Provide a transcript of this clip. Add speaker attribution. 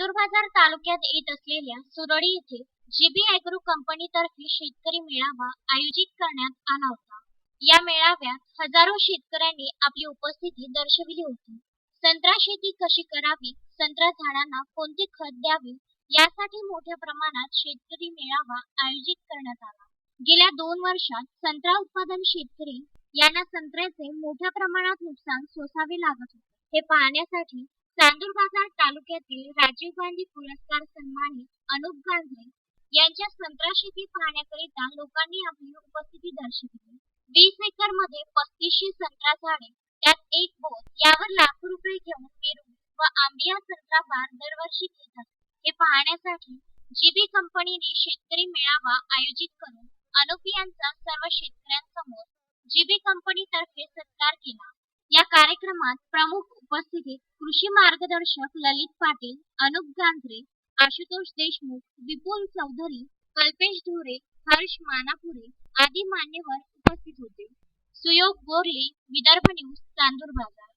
Speaker 1: चांदूर तालुक्यात येत असलेल्या सुरळी येथे जीबी अॅग्रो कंपनीतर्फे शेतकरी मेळावा आयोजित करण्यात आला होता. या मेळाव्यात हजारो शेतकऱ्यांनी आपली उपस्थिती दर्शविली होती. संत्रा शेती कशी करावी संत्रा झाडांना कोणते खत द्यावे यासाठी मोठ्या प्रमाणात शेतकरी मेळावा आयोजित करण्यात आला. गेल्या दोन वर्षात संत्रा उत्पादन शेतकरी यांना संत्र्याचे मोठ्या प्रमाणात नुकसान सोसावे लागत होते. हे पाहण्यासाठी चांदूर बाजार तालुक्यातील राजीव गांधी पुरस्कार सन्मानित अनुप गांधी यांच्या संत्रा शेती पाहण्याकरिता लोकांनी आपली उपस्थिती दर्शविली. वीस एकरमध्ये पस्तीसशे संत्रा झाडे त्यात एक बोट यावर लाखो रुपये घेऊन पेरू व आंबिया संत्रा बार दरवर्षी घेतात हे पाहण्यासाठी जीबी कंपनीने शेतकरी मेळावा आयोजित करून अनुप यांचा सर्व शेतकऱ्यांसमोर जीबी कंपनीतर्फे सत्कार केला. या कार्यक्रमात प्रमुख उपस्थितीत कृषी मार्गदर्शक ललित पाटील अनुप गांधळे आशुतोष देशमुख विपुल चौधरी कल्पेश ढोरे हर्ष मानापुरे आदी मान्यवर उपस्थित होते. सुयोग बोरले विदर्भ न्यूज चांदूर बाजार.